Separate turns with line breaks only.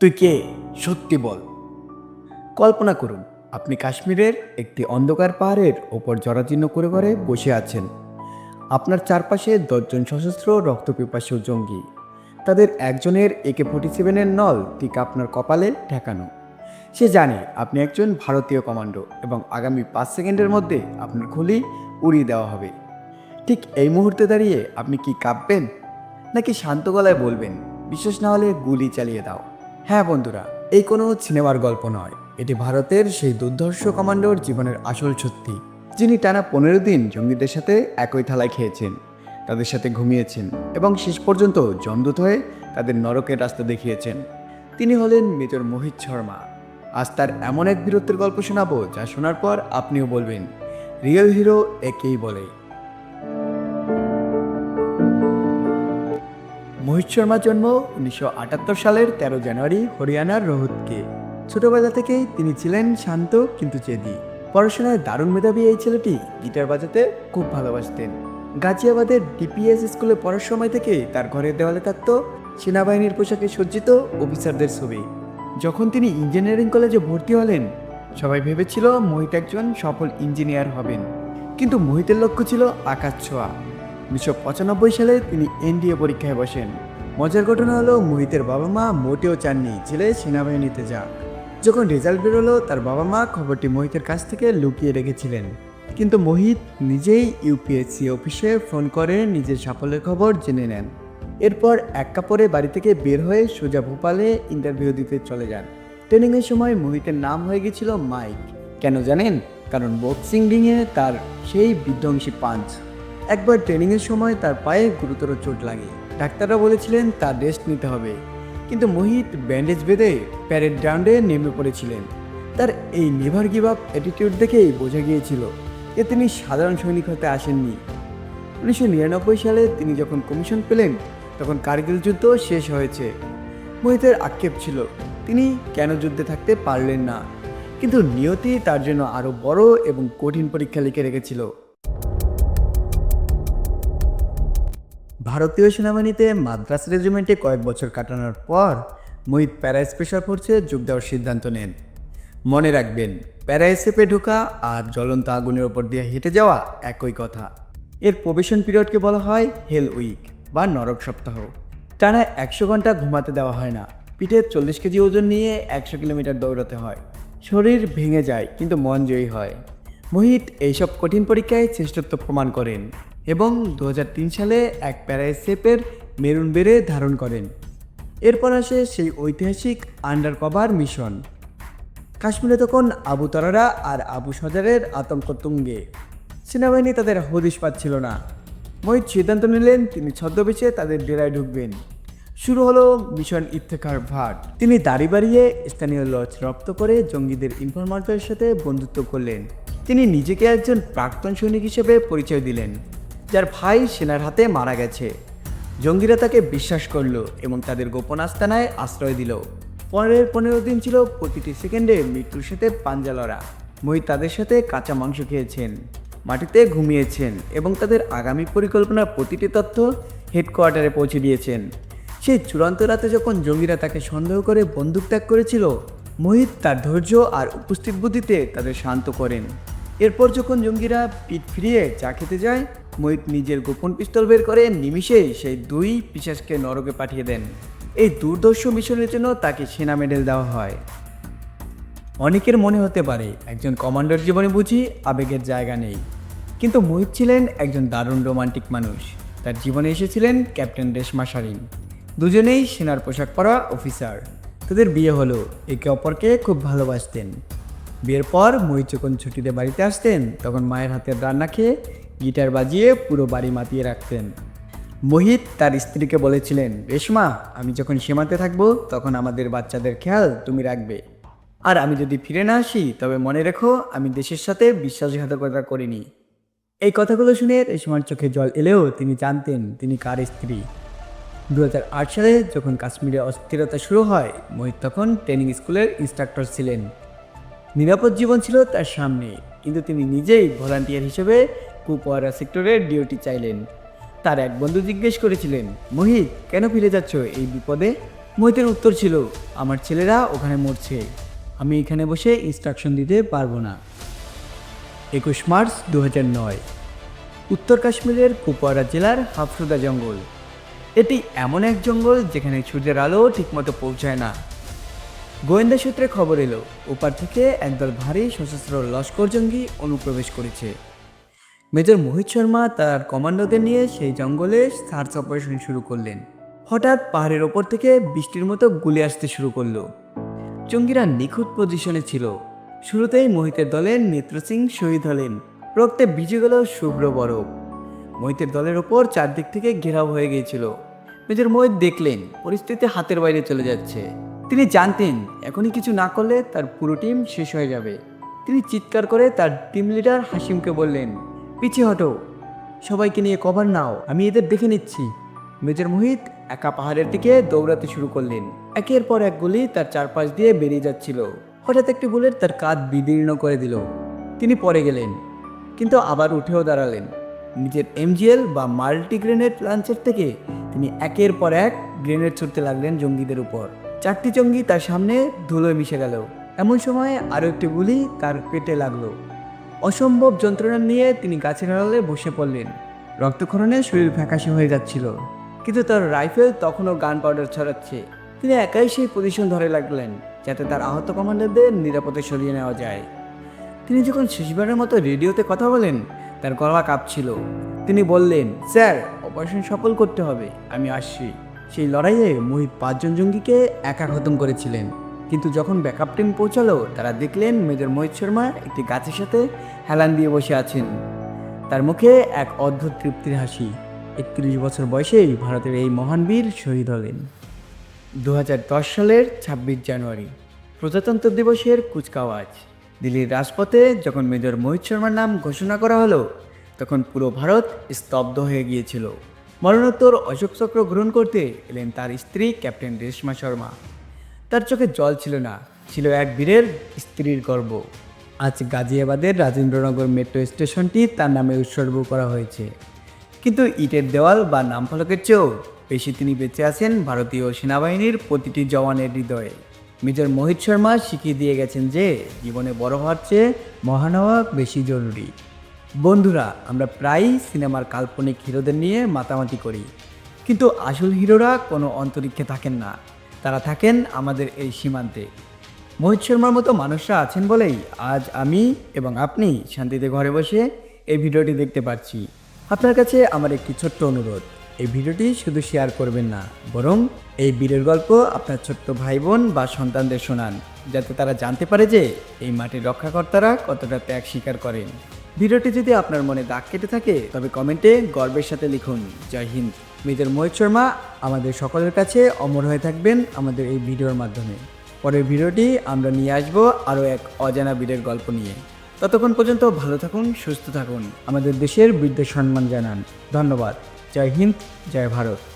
তুই কে? সত্যি বল। কল্পনা করুন, আপনি কাশ্মীরের একটি অন্ধকার পাহাড়ের ওপর জরাজীর্ণ করে করে বসে আছেন। আপনার চারপাশে দশজন সশস্ত্র রক্তপিপাসু জঙ্গি। তাদের একজনের একে ফোর্টি সেভেনের নল ঠিক আপনার কপালে ঠেকানো। সে জানে আপনি একজন ভারতীয় কমান্ডো এবং আগামী পাঁচ সেকেন্ডের মধ্যে আপনার খুলি উড়িয়ে দেওয়া হবে। ঠিক এই মুহূর্তে দাঁড়িয়ে আপনি কি কাঁপবেন? নাকি শান্ত গলায় বলবেন, বিশ্বাস না হলে গুলি চালিয়ে দাও। হ্যাঁ বন্ধুরা, এই কোনো সিনেমার গল্প নয়। এটি ভারতের সেই দুর্ধর্ষ কমান্ডোর জীবনের আসল সত্যি, যিনি টানা পনেরো দিন জঙ্গিদের সাথে একই থালায় খেয়েছেন, তাদের সাথে ঘুমিয়েছেন এবং শেষ পর্যন্ত জমদূত হয়ে তাদের নরকের রাস্তা দেখিয়েছেন। তিনি হলেন মেজর মোহিত শর্মা। আজ তার এমন এক বীরত্বের গল্প শোনাবো যা শোনার পর আপনিও বলবেন, রিয়েল হিরো একেই বলে। মোহিত শর্মার জন্ম উনিশশো আটাত্তর সালের তেরো জানুয়ারি হরিয়ানার রোহতকে। ছোটবেলা থেকেই তিনি ছিলেন শান্ত কিন্তু চেদি। পড়াশোনায় দারুণ মেধাবী এই ছেলেটি গিটার বাজাতে খুব ভালোবাসতেন। গাজিয়াবাদের ডিপিএস স্কুলে পড়ার সময় থেকে তার ঘরের দেওয়ালে থাকতো সেনাবাহিনীর পোশাকে সজ্জিত অফিসারদের ছবি। যখন তিনি ইঞ্জিনিয়ারিং কলেজে ভর্তি হলেন, সবাই ভেবেছিল মোহিত একজন সফল ইঞ্জিনিয়ার হবেন। কিন্তু মোহিতের লক্ষ্য ছিল আকাশ ছোঁয়া। উনিশশো পঁচানব্বই সালে তিনি এনডিএ পরীক্ষায় বসেন। মজার ঘটনা হলো, মোহিতের বাবা মা মোটেও চাননি, ছেলে সেনাবাহিনীতে যাক। যখন রেজাল্ট বেরোলো, তার বাবা মা খবরটি মোহিতের কাছ থেকে লুকিয়ে রেখেছিলেন। কিন্তু মোহিত নিজেই ইউপিএসসি অফিসে ফোন করে নিজের সাফল্যের খবর জেনে নেন। এরপর এক কাপড়ে বাড়ি থেকে বের হয়ে সোজা ভোপালে ইন্টারভিউ দিতে চলে যান। ট্রেনিংয়ের সময় মোহিতের নাম হয়ে গেছিল মাইক। কেন জানেন? কারণ বক্সিং রিংয়ে তার সেই বিধ্বংসী পাঞ্চ। একবার ট্রেনিংয়ের সময় তার পায়ে গুরুতর চোট লাগে। ডাক্তাররা বলেছিলেন তার রেস্ট নিতে হবে। কিন্তু মোহিত ব্যান্ডেজ বেঁধে প্যারেড গ্রাউন্ডে নেমে পড়েছিলেন। তার এই নেভার গিভ আপ অ্যাটিটিউড দেখেই বোঝা গিয়েছিল যে তিনি সাধারণ সৈনিক হতে আসেননি। উনিশশো নিরানব্বই সালে তিনি যখন কমিশন পেলেন, তখন কার্গিল যুদ্ধ শেষ হয়েছে। মোহিতের আক্ষেপ ছিল, তিনি কেন যুদ্ধে থাকতে পারলেন না? কিন্তু নিয়তি তার জন্য আরও বড় এবং কঠিন পরীক্ষা লিখে রেখেছিল। ভারতীয় সেনাবাহিনীতে মাদ্রাস রেজিমেন্টে কয়েক বছর কাটানোর পর মোহিত প্যারা স্পেশাল ফোর্সে যোগ দেওয়ার সিদ্ধান্ত নেন। মনে রাখবেন প্যারা এসএফে ঢোকা আর জ্বলন্ত আগুনের ওপর দিয়ে হেঁটে যাওয়া একই কথা। এর প্রবেশন পিরিয়ডকে বলা হয় হেল উইক বা নরক সপ্তাহ। টানা একশো ঘণ্টা ঘুমাতে দেওয়া হয় না। পিঠে চল্লিশ কেজি ওজন নিয়ে একশো কিলোমিটার দৌড়াতে হয়। শরীর ভেঙে যায়, কিন্তু মন জয়ী হয়। মোহিত এইসব কঠিন পরীক্ষায় শ্রেষ্ঠত্ব প্রমাণ করেন। এবং দু হাজার তিন সালে এক প্যারাইসেপের মেরুন বেড়ে ধারণ করেন। এরপর আসে সেই ঐতিহাসিক আন্ডার কভার মিশন। কাশ্মীরে তখন আবু তরারা আর আবু সজারের আতঙ্ক তুঙ্গে। সেনাবাহিনী তাদের হদিশ পাচ্ছিল না। মোহিত সিদ্ধান্ত নিলেন তিনি ছদ্মবেশে তাদের ডেরায় ঢুকবেন। শুরু হলো মিশন ইফতেখার ভাট। তিনি দাড়ি বাড়িয়ে স্থানীয় লজ রপ্ত করে জঙ্গিদের ইনফরমান্টের সাথে বন্ধুত্ব করলেন। তিনি নিজেকে একজন প্রাক্তন সৈনিক হিসেবে পরিচয় দিলেন। যার ভাই সেনার হাতে মারা গেছে। জঙ্গিরা তাকে বিশ্বাস করল এবং তাদের গোপন আস্তানায় আশ্রয় দিল। পরের পনেরো দিন ছিল প্রতিটি সেকেন্ডে মৃত্যুর সাথে পাঞ্জা লড়া মই তাদের সাথে কাঁচা মাংস খেয়েছেন, মাটিতে ঘুমিয়েছেন এবং তাদের আগামী পরিকল্পনার প্রতিটি তথ্য হেডকোয়ার্টারে পৌঁছে দিয়েছেন। সেই চূড়ান্ত রাতে যখন জঙ্গিরা তাকে সন্দেহ করে বন্দুক ত্যাগ করেছিল মোহিত তার ধৈর্য আর উপস্থিত বুদ্ধিতে তাদের শান্ত করেন। এরপর যখন জঙ্গিরা পিঠ ফিরিয়ে চা খেতে যায় মোহিত নিজের গোপন পিস্তল বের করে নিমিষেই সেই দুই পিশাচকে নরকে পাঠিয়ে দেন। এই দুর্দর্শ মিশনের জন্য তাকে সেনা মেডেল দেওয়া হয়। অনেকের মনে হতে পারে, একজন কমান্ডার জীবনে বুঝি আবেগের জায়গা নেই। কিন্তু মোহিত ছিলেন একজন দারুণ রোমান্টিক মানুষ। তার জীবনে এসেছিলেন ক্যাপ্টেন রেশমা সারিন দুজনেই সেনার পোশাক পরা অফিসার। তাদের বিয়ে হলো, একে অপরকে খুব ভালোবাসতেন। বিয়ের পর মোহিত যখন ছুটিতে বাড়িতে আসতেন, তখন মায়ের হাতের রান্না খেয়ে গিটার বাজিয়ে পুরো বাড়ি মাতিয়ে রাখতেন। মোহিত তার স্ত্রীকে বলেছিলেন রেশমা আমি যখন সীমাতে থাকব, তখন আমাদের বাচ্চাদের খেয়াল তুমি রাখবে। আর আমি যদি ফিরে না আসি, তবে মনে রেখো, আমি দেশের সাথে বিশ্বাসঘাতকতা করিনি। এই কথাগুলো শুনে রেশমার চোখে জল এলেও তিনি জানতেন তিনি কার স্ত্রী। দু হাজার আট সালে যখন কাশ্মীরে অস্থিরতা শুরু হয়, মোহিত তখন ট্রেনিং স্কুলের ইনস্ট্রাক্টর ছিলেন। নিরাপদ জীবন ছিল তার সামনে, কিন্তু তিনি নিজেই ভলান্টিয়ার হিসেবে কুপওয়ারা সেক্টরের ডিউটি চাইলেন। তার এক বন্ধু জিজ্ঞেস করেছিলেন, মোহিত, কেন ফিরে যাচ্ছ? এই বিপদে? মোহিতের উত্তর ছিল, আমার ছেলেরা ওখানে মরছে। আমি এখানে বসে ইনস্ট্রাকশন দিতে পারব না। একুশ মার্চ দু নয়। উত্তর কাশ্মীরের কুপওয়ারা জেলার হাফসুদা জঙ্গল। এটি এমন এক জঙ্গল যেখানে সূর্যের আলো ঠিকমতো পৌঁছায় না। গোয়েন্দা সূত্রে খবর এলো, ওপার থেকে একদল ভারী সশস্ত্র লস্কর জঙ্গি অনুপ্রবেশ করেছে। মেজর মোহিত শর্মা তার কমান্ডোদের নিয়ে সেই জঙ্গলে সার্চ অপারেশন শুরু করলেন। হঠাৎ পাহাড়ের ওপর থেকে বৃষ্টির মতো গুলি আসতে শুরু করল। জঙ্গিরা নিখুঁত পজিশনে ছিল। শুরুতেই মোহিতের দলের নেত্র সিং শহীদ হলেন। রক্তে ভিজে গেল শুভ্র বরফ। মোহিতের দলের ওপর চারদিক থেকে ঘেরাও হয়ে গিয়েছিল। মেজর মোহিত দেখলেন, পরিস্থিতি হাতের বাইরে চলে যাচ্ছে। তিনি জানতেন, এখনই কিছু না করলে তার পুরো টিম শেষ হয়ে যাবে। তিনি চিৎকার করে তার টিম লিডার হাসিমকে বললেন পিছিয়ে হটো। সবাইকে নিয়ে কভার নাও। আমি এদের দেখে নিচ্ছি। মেজর মোহিত একা পাহাড়ের দিকে দৌড়াতে শুরু করলেন। একের পর এক গুলি তার চারপাশ দিয়ে বেরিয়ে যাচ্ছিল। হঠাৎ একটি বুলেট তার কাঁধ বিদীর্ণ করে দিল। তিনি পরে গেলেন, কিন্তু আবার উঠেও দাঁড়ালেন। নিজের এমজিএল বা মাল্টি গ্রেনেড লাঞ্চের থেকে তিনি একের পর এক গ্রেনেড ছুটতে লাগলেন জঙ্গিদের উপর। চারটি জঙ্গি তার সামনে ধুলোয় মিশে গেল। এমন সময় আরও একটি গুলি তার পেটে লাগল। অসম্ভব যন্ত্রণা নিয়ে তিনি গাছের আড়ালে বসে পড়লেন। রক্তক্ষরণে শরীর ফ্যাকাশে হয়ে যাচ্ছিল। কিন্তু তার রাইফেল তখনও গান পাউডার ছড়াচ্ছে। তিনি একাই সেই পজিশন ধরে লাগলেন যাতে তার আহত কমান্ডারদের নিরাপদে সরিয়ে নেওয়া যায়। তিনি যখন শেষবারের মতো রেডিওতে কথা বলেন, তার গলা কাঁপছিল। তিনি বললেন, স্যার অপারেশন সফল করতে হবে, আমি আসছি। সেই লড়াইয়ে মোহিত পাঁচজন জঙ্গিকে একা খতম করেছিলেন। কিন্তু যখন ব্যাকআপ টিম পৌঁছালো, তারা দেখলেন মেজর মোহিত শর্মা একটি গাছের সাথে হেলান দিয়ে বসে আছেন। তার মুখে এক অদ্ভুত তৃপ্তির হাসি। একত্রিশ বছর বয়সেই ভারতের এই মহান বীর শহীদ হলেন। দু হাজার দশ সালের ছাব্বিশ জানুয়ারি, প্রজাতন্ত্র দিবসের কুচকাওয়াজ। দিল্লির রাজপথে যখন মেজর মোহিত শর্মার নাম ঘোষণা করা হলো, তখন পুরো ভারত স্তব্ধ হয়ে গিয়েছিল। মরণোত্তর অশোক চক্র গ্রহণ করতে এলেন তার স্ত্রী ক্যাপ্টেন রেশমা শর্মা। তার চোখে জল ছিল না। ছিল এক বীরের স্ত্রীর গর্ব। আজ গাজিয়াবাদের রাজেন্দ্রনগর মেট্রো স্টেশনটি তার নামে উৎসর্গ করা হয়েছে। কিন্তু ইটের দেওয়াল বা নামফলকের চেয়েও বেশি তিনি বেঁচে আছেন ভারতীয় সেনাবাহিনীর প্রতিটি জওয়ানের হৃদয়ে। মেজর মোহিত শর্মা শিখিয়ে দিয়ে গেছেন যে, জীবনে বড় হওয়ার চেয়ে মহান হওয়া বেশি জরুরি। বন্ধুরা, আমরা প্রায়ই সিনেমার কাল্পনিক হিরোদের নিয়ে মাতামাতি করি। কিন্তু আসল হিরোরা কোনো অন্তরিক্ষে থাকেন না। তারা থাকেন আমাদের এই সীমান্তে। মোহিত শর্মার মতো মানুষরা আছেন বলেই আজ আমি এবং আপনি শান্তিতে ঘরে বসে এই ভিডিওটি দেখতে পাচ্ছি আপনার কাছে আমার একটি ছোট্ট অনুরোধ, এই ভিডিওটি শুধু শেয়ার করবেন না, বরং এই বীরের গল্প আপনার ছোট্ট ভাই বোন বা সন্তানদের শোনান, যাতে তারা জানতে পারে যে এই মাটির রক্ষাকর্তারা কতটা ত্যাগ স্বীকার করেন। ভিডিওটি যদি আপনার মনে দাগ কেটে থাকে, তবে কমেন্টে গর্বের সাথে লিখুন, জয় হিন্দ। মেজর মোহিত শর্মা আমাদের সকলের কাছে অমর হয়ে থাকবেন আমাদের এই ভিডিওর মাধ্যমে। পরের ভিডিওটি আমরা নিয়ে আসব আরও এক অজানা বীরের গল্প নিয়ে। ততক্ষণ পর্যন্ত ভালো থাকুন, সুস্থ থাকুন। আমাদের দেশের বৃদ্ধের সম্মান জানান। ধন্যবাদ। জয় হিন্দ, জয় ভারত।